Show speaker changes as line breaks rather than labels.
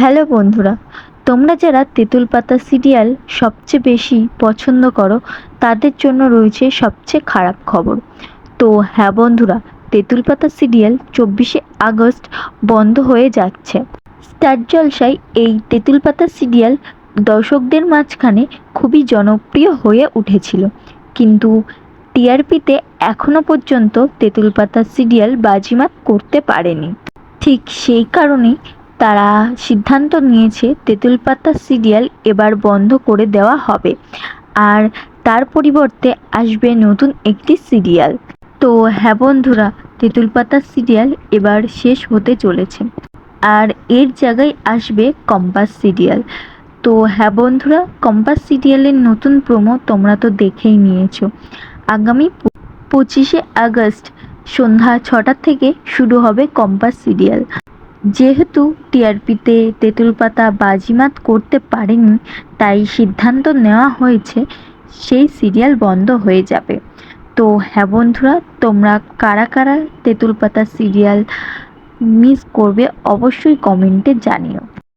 Hello বন্ধুরা, তোমরা যারা তেঁতুল পাতা সিরিয়াল সবচেয়ে বেশি পছন্দ করো, তাদের জন্য রয়েছে সবচেয়ে খারাপ খবর। তো হ্যাঁ বন্ধুরা তেঁতুল পাতা সিরিয়াল চব্বিশে আগস্ট বন্ধ হয়ে যাচ্ছে। স্টার জলসায় এই তেঁতুল পাতা সিরিয়াল দর্শকদের মাঝখানে খুবই জনপ্রিয় হয়ে উঠেছিল। কিন্তু টিআরপিতে এখনও পর্যন্ত তেঁতুল পাতা সিরিয়াল বাজিমাত করতে পারেনি। ঠিক সেই কারণেই তারা সিদ্ধান্ত নিয়েছে তেঁতুল পাতা সিরিয়াল এবার বন্ধ করে দেওয়া হবে। আর তার পরিবর্তে আসবে নতুন একটি সিরিয়াল। তো হ্যাঁ বন্ধুরা তেঁতুল পাতা সিরিয়াল এবার শেষ হতে চলেছে। আর এর জায়গায় আসবে কম্পাস সিরিয়াল। তো হ্যাঁ বন্ধুরা, কম্পাস সিরিয়ালের নতুন প্রোমো তোমরা তো দেখেই নিয়েছো। আগামী পঁচিশে আগস্ট সন্ধ্যা ছটা থেকে শুরু হবে কম্পাস সিরিয়াল। যেহেতু টিআরপিতে তেঁতুল পাতা বাজিমাত করতে পারেনি, তাই সিদ্ধান্ত নেওয়া হয়েছে সেই সিরিয়াল বন্ধ হয়ে যাবে। তো হ্যাঁ বন্ধুরা, তোমরা কারা কারা তেঁতুল পাতা সিরিয়াল মিস করবে অবশ্যই কমেন্টে জানিও।